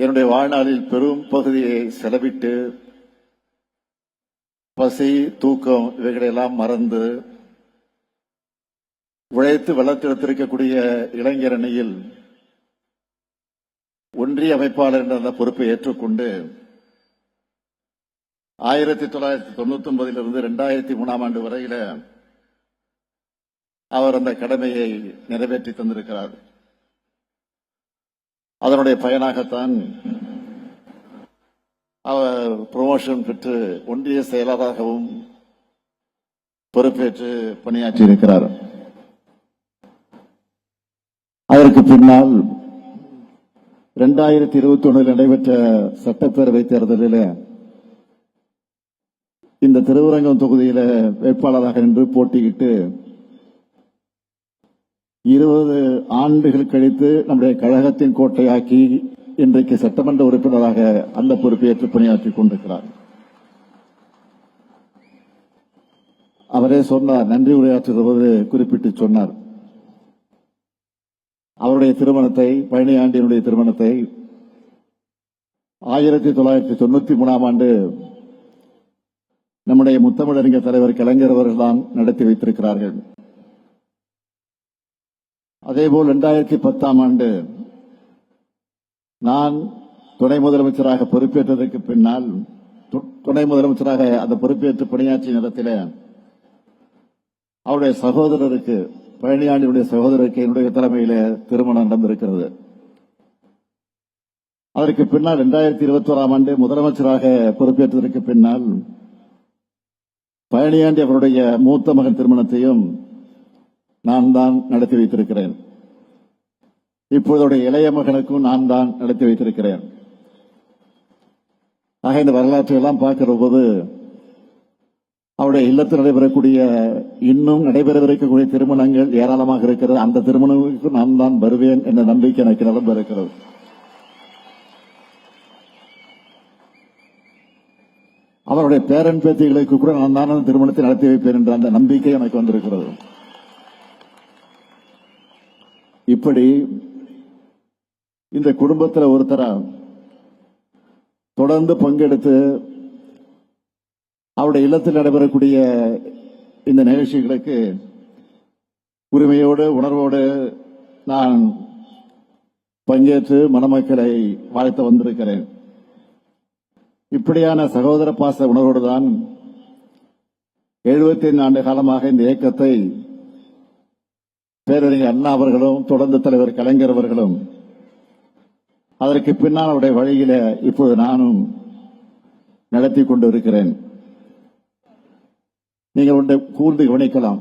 என்னுடைய வாழ்நாளில் பெரும் பகுதியை செலவிட்டு பசி தூக்கம் இவைகளையெல்லாம் மறந்து உழைத்து வளர்த்தெடுத்திருக்கக்கூடிய இளைஞர் அணியில் ஒன்றிய அமைப்பாளர் என்ற அந்த பொறுப்பை ஏற்றுக்கொண்டு ஆயிரத்தி தொள்ளாயிரத்தி தொண்ணூத்தி ஒன்பதிலிருந்து இரண்டாயிரத்தி மூணாம் ஆண்டு வரையில அவர் அந்த கடமையை நிறைவேற்றி தந்திருக்கிறார். அதனுடைய பயனாகத்தான் அவர் ப்ரொமோஷன் பெற்று ஒன்றிய செயலராகவும் பொறுப்பேற்று பணியாற்றி இருக்கிறார். அதற்கு பின்னால் இரண்டாயிரத்தி இருபத்தி ஒன்றில் நடைபெற்ற சட்டப்பேரவை தேர்தலில் இந்த திருவரங்கம் தொகுதியில வேட்பாளராக நின்று போட்டியிட்டு இருபது ஆண்டுகள் கழித்து நம்முடைய கழகத்தின் கோட்டையாக்கி இன்றைக்கு சட்டமன்ற உறுப்பினராக அந்த பொறுப்பேற்று பணியாற்றிக் கொண்டிருக்கிறார். அவரே சொன்னார் நன்றி உரையாற்றுகிற போது குறிப்பிட்டு சொன்னார். அவருடைய திருமணத்தை பழனி ஆண்டியனுடைய திருமணத்தை ஆயிரத்தி தொள்ளாயிரத்தி தொண்ணூத்தி மூணாம் ஆண்டு நம்முடைய முத்தமிழறிஞர் தலைவர் கலைஞர் அவர்கள் தான் நடத்தி வைத்திருக்கிறார்கள். அதேபோல் இரண்டாயிரத்தி பத்தாம் ஆண்டு நான் துணை முதலமைச்சராக பொறுப்பேற்றதற்கு பின்னால் துணை முதலமைச்சராக அந்த பொறுப்பேற்று பணியாற்றிய நேரத்தில் அவருடைய சகோதரருக்கு பழனியாண்டியுடைய சகோதரருக்கு என்னுடைய தலைமையில திருமணம் நடந்திருக்கிறது. அதற்கு பின்னால் இரண்டாயிரத்தி இருபத்தி ஓராம் ஆண்டு முதலமைச்சராக பொறுப்பேற்றதற்கு பின்னால் பழனியாண்டி அவருடைய மூத்த மகன் திருமணத்தையும் நான் தான் நடத்தி வைத்திருக்கிறேன். இப்போது இளைய மகனுக்கும் நான் தான் நடத்தி வைத்திருக்கிறேன். ஆக இந்த வரலாற்றை எல்லாம் பார்க்கிற போது அவருடைய இல்லத்தில் நடைபெறக்கூடிய இன்னும் நடைபெறவிருக்கக்கூடிய திருமணங்கள் ஏராளமாக இருக்கிறது. அந்த திருமணங்களுக்கு நான் தான் வருவேன் என்ற நம்பிக்கை எனக்கு நிலம்ப இருக்கிறது. அவருடைய பேரன் பேத்திகளுக்கு கூட நான் தான் அந்த திருமணத்தை நடத்தி வைப்பேன் என்ற அந்த நம்பிக்கை எனக்கு வந்திருக்கிறது. இப்படி இந்த குடும்பத்தில் ஒருத்தரா தொடர்ந்து பங்கெடுத்து அவருடைய இல்லத்தில் நடைபெறக்கூடிய இந்த நிகழ்ச்சிகளுக்கு உரிமையோடு உணர்வோடு நான் பங்கேற்று மணமக்களை வாழ்த்த வந்திருக்கிறேன். இப்படியான சகோதர பாச உணர்வோடு தான் எழுபத்தி ஐந்து ஆண்டு காலமாக இந்த இயக்கத்தை பேரறிஞர் அண்ணா அவர்களும் தொடர்ந்து தலைவர் கலைஞர் அவர்களும் அதற்கு பின்னால் அவருடைய வழியில இப்போது நானும் நடத்தி கொண்டு இருக்கிறேன். நீங்கள் ஒன்றை கூர்ந்து கவனிக்கலாம்.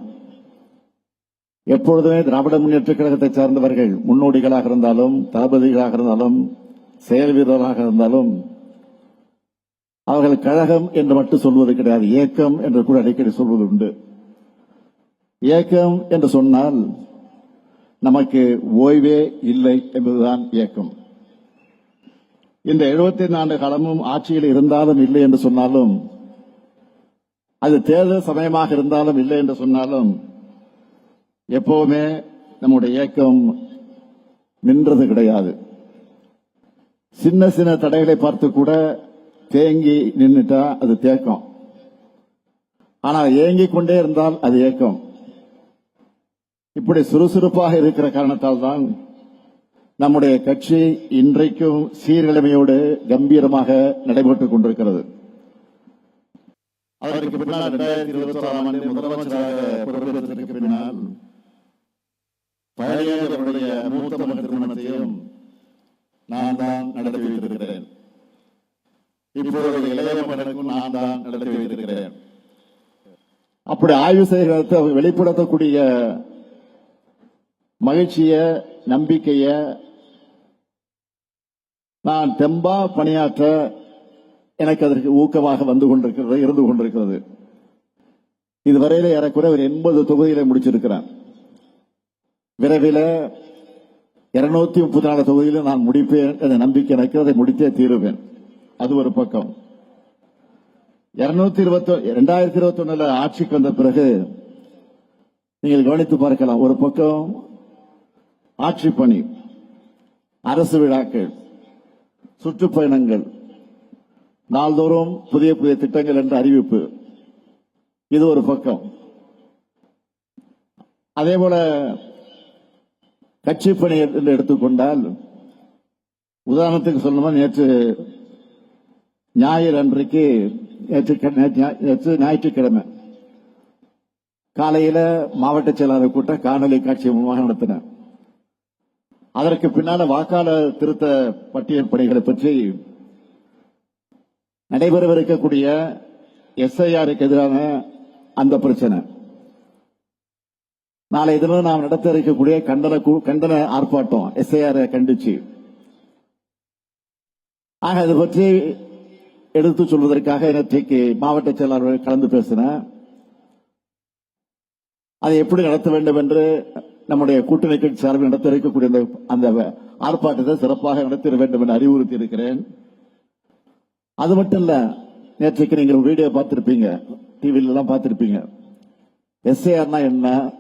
எப்பொழுதுமே திராவிட முன்னேற்ற கழகத்தை சார்ந்தவர்கள் முன்னோடிகளாக இருந்தாலும் தளபதிகளாக இருந்தாலும் செயல் வீரர்களாக இருந்தாலும் அவர்கள் கழகம் என்று மட்டும் சொல்வது கிடையாது இயக்கம் என்று கூட அடிக்கடி சொல்வது உண்டு. இயக்கம் என்று சொன்னால் நமக்கு ஓய்வே இல்லை என்பதுதான் இயக்கம். இந்த 75 ஆண்டு காலமும் ஆட்சியில் இருந்தாலும் இல்லை என்று சொன்னாலும் அது தேர்தல் சமயமாக இருந்தாலும் இல்லை என்று சொன்னாலும் எப்பவுமே நம்முடைய இயக்கம் நின்றது கிடையாது. சின்ன சின்ன தடைகளை பார்த்து கூட தேங்கி நின்னுட்டா அது தேக்கம். ஆனால் ஏங்கிக் கொண்டே இருந்தால் அது ஏக்கம் இப்படி சுறுசுறுப்பாக இருக்கிற காரணத்தால் தான் நம்முடைய கட்சி இன்றைக்கும் சீர்நிலைமையோடு கம்பீரமாக நடைபெற்றுக் கொண்டிருக்கிறது. அதற்கு பின்னால் இரண்டாயிரத்தி இருபத்தி ஆறாம் ஆண்டு முதலமைச்சராக பொறுப்பேற்றதற்கு பின்னால் பழனியார் அவருடைய மூத்த மகன் திருமணத்தையும் நான் தான் நடத்தி வைத்திருக்கிறேன். இப்பொழுது இளைய மகனுக்கும் நான் தான் நடத்தி வைத்திருக்கிறேன். அப்படி ஆய்வு செய்கிறத வெளிப்படுத்தக்கூடிய மகிழ்ச்சிய நம்பிக்கைய நான் தெம்பா பணியாற்ற எனக்கு அதற்கு ஊக்கமாக வந்து கொண்டிருக்கிறது இருந்து கொண்டிருக்கிறது. இதுவரையில ஏறக்குறைய ஒரு எண்பது தொகுதியில முடிச்சிருக்கிறார் விரைவில் இருநூத்தி முப்பத்தி நாலு தொகுதியில நான் முடிப்பேன் என்ற நம்பிக்கை எனக்கு அதை முடித்தே தீருவேன். அது ஒரு பக்கம். இருநூத்தி இருபத்தி இரண்டாயிரத்தி இருபத்தி ஒண்ணுல ஆட்சிக்கு வந்த பிறகு நீங்கள் கவனித்து பார்க்கலாம் ஒரு பக்கம் ஆட்சி பணி அரசு விழாக்கள் சுற்றுப்பயணங்கள் நாள்தோறும் புதிய புதிய திட்டங்கள் என்ற அறிவிப்பு. இது ஒரு பக்கம். அதே போல கட்சி பணி என்று எடுத்துக்கொண்டால் உதாரணத்துக்கு சொல்லணுமா நேற்று ஞாயிறு அன்றைக்கு நேற்று நேற்று ஞாயிற்றுக்கிழமை காலையில மாவட்ட செயலாளர் கூட்டம் காணொலி காட்சி மூலமாக நடத்தினேன் அதற்கு பின்னால வாக்காளர் திருத்த பட்டியல் பணிகளை பற்றி நடைபெறவிருக்கக்கூடிய எஸ்ஐஆருக்கு எதிரான அந்த பிரச்சனை. நாளை தினம் நாம் நடத்த இருக்கக்கூடிய கண்டன கு- கண்டன ஆர்ப்பாட்டம் எஸ்ஐஆர் கண்டிச்சு. ஆக இது பற்றி எடுத்து சொல்வதற்காக நேற்றைக்கு மாவட்ட செயலாளர்கள் கலந்து பேசின. அதை எப்படி நடத்த வேண்டும் என்று நம்முடைய கூட்டணி கட்சி சார்பில் நடத்த இருக்கக்கூடிய அந்த- ஆர்ப்பாட்டத்தை சிறப்பாக நடத்திட வேண்டும் என்று அறிவுறுத்தி இருக்கிறேன் அது மட்டும் இல்ல நேற்றைக்கு நீங்கள் வீடியோ பார்த்திருப்பீங்க. டிவில எல்லாம் பார்த்திருப்பீங்க எஸ்ஏஆர்னா என்ன?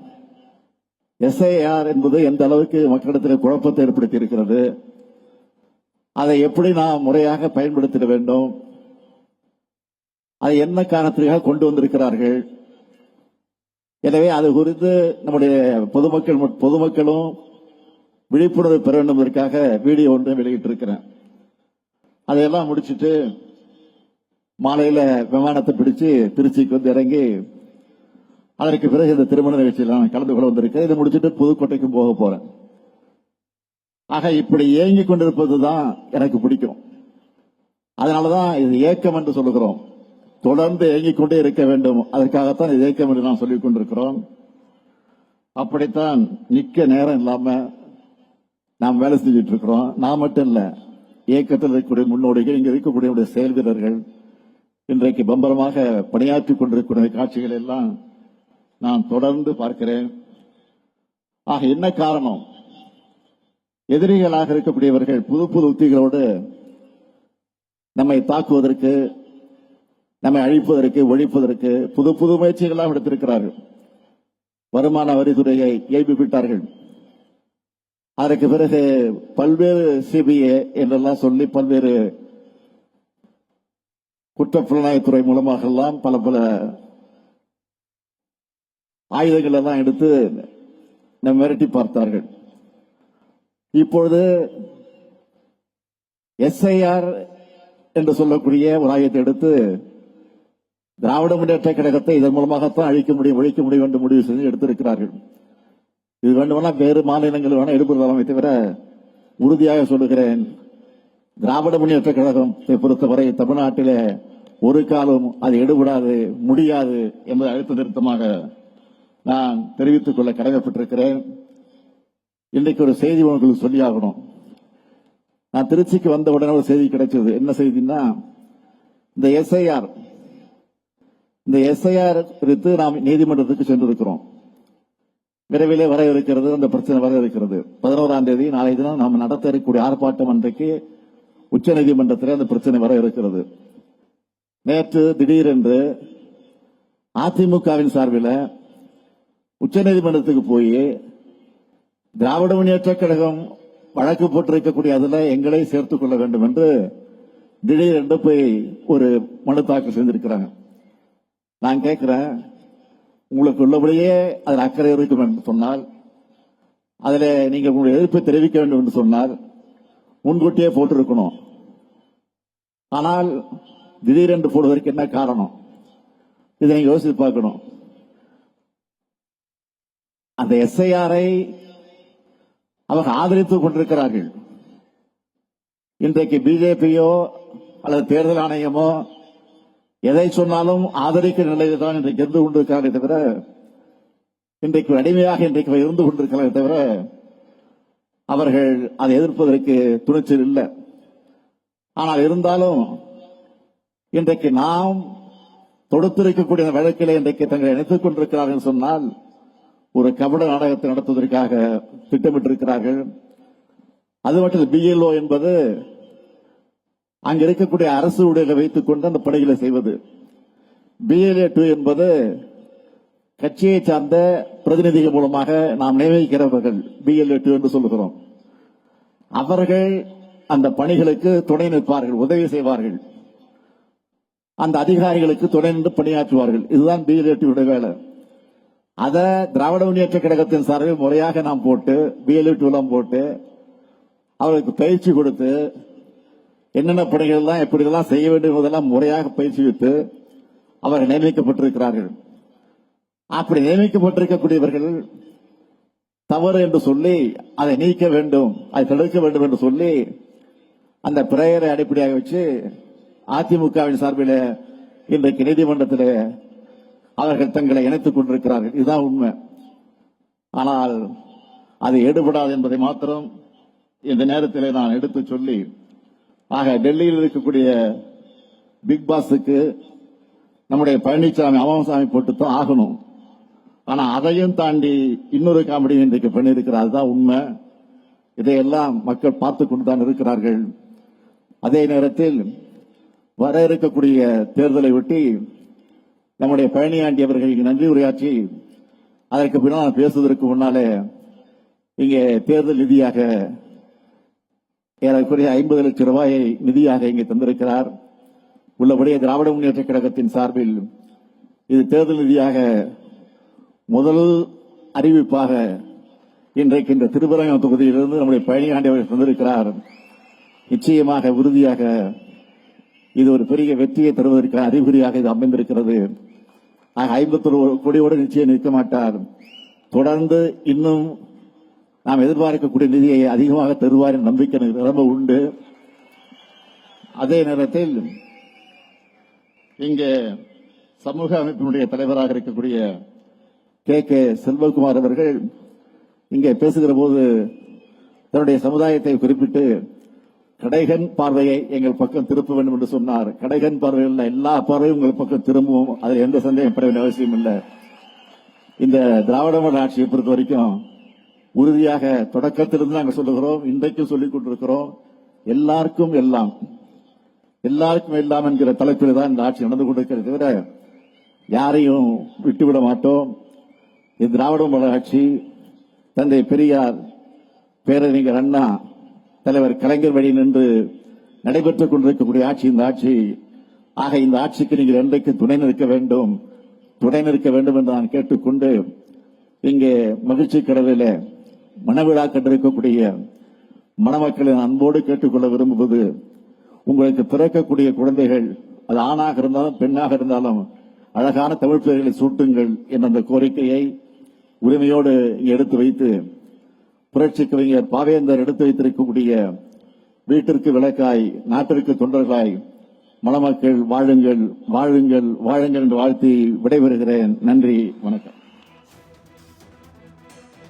எஸ்ஐஆர் என்பது எந்த அளவுக்கு மக்களிடத்தில் குழப்பத்தை ஏற்படுத்தி இருக்கிறது அதை எப்படி நாம் முறையாக பயன்படுத்திட வேண்டும்? அதை என்ன காரணத்திற்காக கொண்டு வந்திருக்கிறார்கள்? எனவே அது குறித்து நம்முடைய பொதுமக்கள் பொதுமக்களும் விழிப்புணர்வு பெற வேண்டும் என்பதற்காக வீடியோ ஒன்று வெளியிட்டிருக்கிறேன். அதையெல்லாம் முடிச்சிட்டு மாலையில விமானத்தை பிடிச்சு திருச்சிக்கு வந்து இறங்கி அதற்கு பிறகு இந்த திருமண நிகழ்ச்சியில் நான் கலந்து கொள்ள வந்திருக்கேன் இதை முடிச்சிட்டு புதுக்கோட்டைக்கும் போக போறேன். ஆக இப்படி ஏங்கிக் கொண்டிருப்பதுதான் எனக்கு பிடிக்கும். அதனாலதான் இது ஏக்கம் என்று சொல்லுகிறோம். தொடர்ந்து இயங்கிக் கொண்டே இருக்க வேண்டும். அதற்காகத்தான் இது ஏக்கம் என்று நாம் சொல்லிக் கொண்டிருக்கிறோம். அப்படித்தான் நிக்க நேரம் இல்லாம நாம் வேலை செஞ்சுட்டு இருக்கிறோம். நான் மட்டும் இல்ல இயக்கத்தில் இருக்கக்கூடிய முன்னோடிகள் இங்க இருக்கக்கூடிய செயல் வீரர்கள் இன்றைக்கு பம்பரமாக பணியாற்றிக் கொண்டிருக்கக்கூடிய காட்சிகள் எல்லாம் நான் தொடர்ந்து பார்க்கிறேன். ஆக என்ன காரணம்? எதிரிகளாக இருக்கக்கூடியவர்கள் புது புது உத்திகளோடு நம்மை தாக்குவதற்கு நம்மை அழிப்பதற்கு ஒழிப்பதற்கு புது புது முயற்சிகளாக எடுத்திருக்கிறார்கள். வருமான வரித்துறையை இயப்பிவிட்டார்கள் அதற்கு பிறகு பல்வேறு சிபிஐ என்றெல்லாம் சொல்லி பல்வேறு குற்றப்புலனாய்வுத்துறை மூலமாக எல்லாம் பல பல ஆயுதங்கள் எல்லாம் எடுத்து நம்ம மிரட்டி பார்த்தார்கள். இப்பொழுது எஸ்ஐஆர் என்று சொல்லக்கூடிய ஒரு ஆயுதத்தை எடுத்து திராவிட முன்னேற்ற கழகத்தை இதன் மூலமாகத்தான் அழிக்க முடியும் ஒழிக்க முடியும் என்று முடிவு செஞ்சு எடுத்திருக்கிறார்கள். இது வேண்டுமானால் வேறு மாநிலங்கள் வேணா எடுப்பதாமே தவிர உறுதியாக சொல்லுகிறேன். திராவிட முன்னேற்ற கழகத்தை பொறுத்தவரை தமிழ்நாட்டிலே ஒரு காலம் அது எடுபடாது முடியாது என்பதை அழுத்த திருத்தமாக நான் தெரிவித்துக் கொள்ள கடமைப்பட்டிருக்கிறேன். இன்றைக்கு ஒரு செய்தி உங்களுக்கு சொல்லியாகணும் நான் திருச்சிக்கு வந்த உடனே ஒரு செய்தி கிடைச்சது. என்ன செய்தின்னா இந்த எஸ்ஐஆர் இந்த எஸ்ஐஆர் குறித்து நாம் நீதிமன்றத்துக்கு சென்றிருக்கிறோம். விரைவிலே வர இருக்கிறது அந்த பிரச்சனை வர இருக்கிறது. பதினோராம் தேதி நாளை தினம் நாம் நடத்த இருக்கக்கூடிய ஆர்ப்பாட்டம் அன்றைக்கு உச்ச நீதிமன்றத்தில் அந்த பிரச்சனை வர இருக்கிறது. நேற்று திடீரென்று அதிமுகவின் சார்பில் உச்ச நீதிமன்றத்துக்கு போய் திராவிட முன்னேற்ற கழகம் வழக்கு போட்டிருக்கக்கூடிய அதில் எங்களை சேர்த்துக் கொள்ள வேண்டும் என்று திடீரென்று போய் ஒரு மனு தாக்கல் செய்திருக்கிறாங்க. நான் கேட்கிறேன் உங்களுக்கு உள்ளபடியே அதில் அக்கறை இருக்கும் என்று சொன்னால் அதில் நீங்கள் உங்களுடைய எதிர்ப்பை தெரிவிக்க வேண்டும் என்று சொன்னால் முன்கூட்டியே போட்டிருக்கணும். ஆனால் திடீரென்று போடுவதற்கு என்ன காரணம்? இதை நீங்கள் யோசித்து பார்க்கணும். அந்த எஸ்ஐஆரை அவங்க ஆதரித்துக் கொண்டிருக்கிறார்கள். இன்றைக்கு பிஜேபியோ அல்லது தேர்தல் ஆணையமோ எதை சொன்னாலும் ஆதரிக்கிற நிலையில் தான் இன்றைக்கு இருந்து கொண்டிருக்கிறார்கள் தவிர இன்றைக்கு அடிமையாக இன்றைக்கு இருந்து கொண்டிருக்கிறார்கள் தவிர அவர்கள் அதை எதிர்ப்பதற்கு துணிச்சல் இல்லை. ஆனால் இருந்தாலும் இன்றைக்கு நாம் தொடுத்திருக்கக்கூடிய வழக்கிலே இன்றைக்கு தங்களை இணைத்துக் கொண்டிருக்கிறார்கள் என்று சொன்னால் ஒரு கபட நாடகத்தை நடத்துவதற்காக திட்டமிட்டிருக்கிறார்கள். அது மட்டும் பிஎல்ஓ என்பது அங்க இருக்கக்கூடிய அரசு ஊழியர்களை வைத்துக் கொண்டு அந்த பணிகளை செய்வது. பிஎல்ஏ டூ என்பது கட்சியை சார்ந்த பிரதிநிதிகள் மூலமாக நாம் நியமிக்கிறவர்கள் பிஎல்ஏ டூ என்று சொல்லுகிறோம். அவர்கள் அந்த பணிகளுக்கு துணை நிற்பார்கள் உதவி செய்வார்கள். அந்த அதிகாரிகளுக்கு துணை நின்று பணியாற்றுவார்கள். இதுதான் பிஎல்ஏடியுடைய வேலை. அதை திராவிட முன்னேற்ற கழகத்தின் சார்பில் முறையாக நாம் போட்டு பிஎல்ஏ டூலாம் போட்டு அவர்களுக்கு பயிற்சி கொடுத்து என்னென்ன பணிகள் எல்லாம் எப்படி எல்லாம் செய்ய வேண்டும் என்பதெல்லாம் முறையாக பயிற்சிவித்து அவர்கள் நியமிக்கப்பட்டிருக்கிறார்கள். அப்படி நியமிக்கப்பட்டிருக்கக்கூடியவர்கள் தவறு என்று சொல்லி அதை நீக்க வேண்டும் அதை தடுக்க வேண்டும் என்று சொல்லி அந்த பிரேயரை அடிப்படையாக வச்சு அதிமுகவின் சார்பில் இன்றைக்கு நீதிமன்றத்தில் அவர்கள் தங்களை இணைத்துக் கொண்டிருக்கிறார்கள். இதுதான் உண்மை. ஆனால் அது எடுபடாது என்பதை மாத்திரம் இந்த நேரத்தில் நான் எடுத்து சொல்லி ஆக டெல்லியில் இருக்கக்கூடிய பிக் பாஸுக்கு நம்முடைய பழனிசாமி அமாமசாமி போட்டு தான் ஆகணும். ஆனா அதையும் தாண்டி இன்னொரு காமெடி இன்றைக்கு பண்ணியிருக்கிறார். அதுதான் உண்மை. இதையெல்லாம் மக்கள் பார்த்து கொண்டு தான் இருக்கிறார்கள். அதே நேரத்தில் வர இருக்கக்கூடிய தேர்தலை ஒட்டி நம்முடைய பழனியாண்டி அவர்கள் நன்றி உரையாற்றி அதற்கு பின்னால் பேசுவதற்கு முன்னாலே இங்கே தேர்தல் நிதியாக ஏறக்குறைய ஐம்பது லட்சம் ரூபாயை நிதியாக இங்கே தந்திருக்கிறார். உள்ளபடியே திராவிட முன்னேற்ற கழகத்தின் சார்பில் இது தேர்தல் நிதியாக முதல் அறிவிப்பாக இன்றைக்கு இந்த திருவரங்கம் தொகுதியிலிருந்து நம்முடைய பழனியாண்டி அவர்கள் தந்திருக்கிறார். நிச்சயமாக உறுதியாக இது ஒரு பெரிய வெற்றியை தருவதற்கான அறிகுறியாக இது அமைந்திருக்கிறது. ஆக ஐம்பத்தொரு கோடியோடு நிச்சயம் நிற்க மாட்டார். தொடர்ந்து இன்னும் நாம் எதிர்பார்க்கக்கூடிய நிதியை அதிகமாக தருவார் என்ற நம்பிக்கை எனக்கு ரொம்ப உண்டு. அதே நேரத்தில் இங்கே சமூக அமைப்பினுடைய தலைவராக இருக்கக்கூடிய கே. கே. செல்வகுமார் அவர்கள் இங்கே பேசுகிற போது தன்னுடைய சமுதாயத்தை குறிப்பிட்டு கடைகன் பார்வையை எங்கள் பக்கம் திருப்ப வேண்டும் என்று சொன்னார். கடைகன் பார்வையில் எல்லா பார்வையும் உங்கள் பக்கம் திரும்பும். அதில் எந்த சந்தேகம் பட வேண்டிய அவசியம் இல்லை இந்த திராவிட மாடல் ஆட்சியை பொறுத்த வரைக்கும் உறுதியாக தொடக்கத்திலிருந்து நாங்கள் சொல்லுகிறோம் இன்றைக்கும் சொல்லிக் கொண்டிருக்கிறோம். எல்லாருக்கும் எல்லாம் எல்லாருக்கும் எல்லாம் என்கிற தலைப்பில் தான் இந்த ஆட்சி நடந்து கொண்டிருக்கிறது தவிர யாரையும் விட்டுவிட மாட்டோம். இது திராவிட மாடல் ஆட்சி தந்தை பெரியார் பேரறிஞர் அண்ணா தலைவர் கலைஞர் வழி நின்று நடைபெற்றுக் கொண்டிருக்கக்கூடிய ஆட்சி இந்த ஆட்சி. ஆக இந்த ஆட்சிக்கு நீங்கள் என்றைக்கு துணை நிற்க வேண்டும். துணை நிற்க வேண்டும் என்று நான் கேட்டுக்கொண்டு இங்கே மகிழ்ச்சி கடலில் மனவிழா கண்டிருக்கக்கூடிய மணமக்களின் அன்போடு கேட்டுக்கொள்ள விரும்புவது உங்களுக்கு பிறக்கக்கூடிய குழந்தைகள் அது ஆணாக இருந்தாலும் பெண்ணாக இருந்தாலும் அழகான தமிழ் பெயர்களை சூட்டுங்கள் என்ற அந்த கோரிக்கையை உரிமையோடு எடுத்து வைத்து புரட்சி கவிஞர் பாவேந்தர் எடுத்து வைத்திருக்கக்கூடிய வீட்டிற்கு விளக்காய் நாட்டிற்கு தொண்டர்களாய் மணமக்கள் வாழுங்கள் வாழுங்கள் வாழுங்கள் என்று வாழ்த்தி விடைபெறுகிறேன். நன்றி வணக்கம்.